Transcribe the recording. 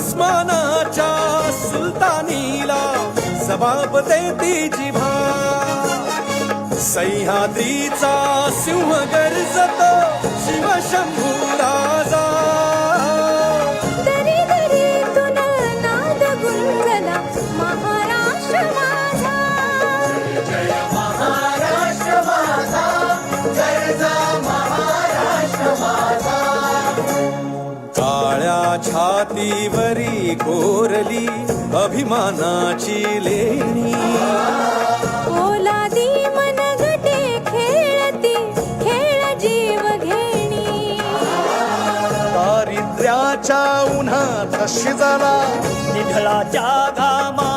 आसमानाच्या सुलतानीला जबाब देती जिभा सह्याद्रीचा सिंह गर्जतो शिवशंभू राजा काळ्या छातीवरी कोरली अभिमानाची लेणी. ओलादी मनगटे खेळती खेळ जीव घेणी. दारिद्र्याच्या उन्हात शिजला निधळाच्या घामाने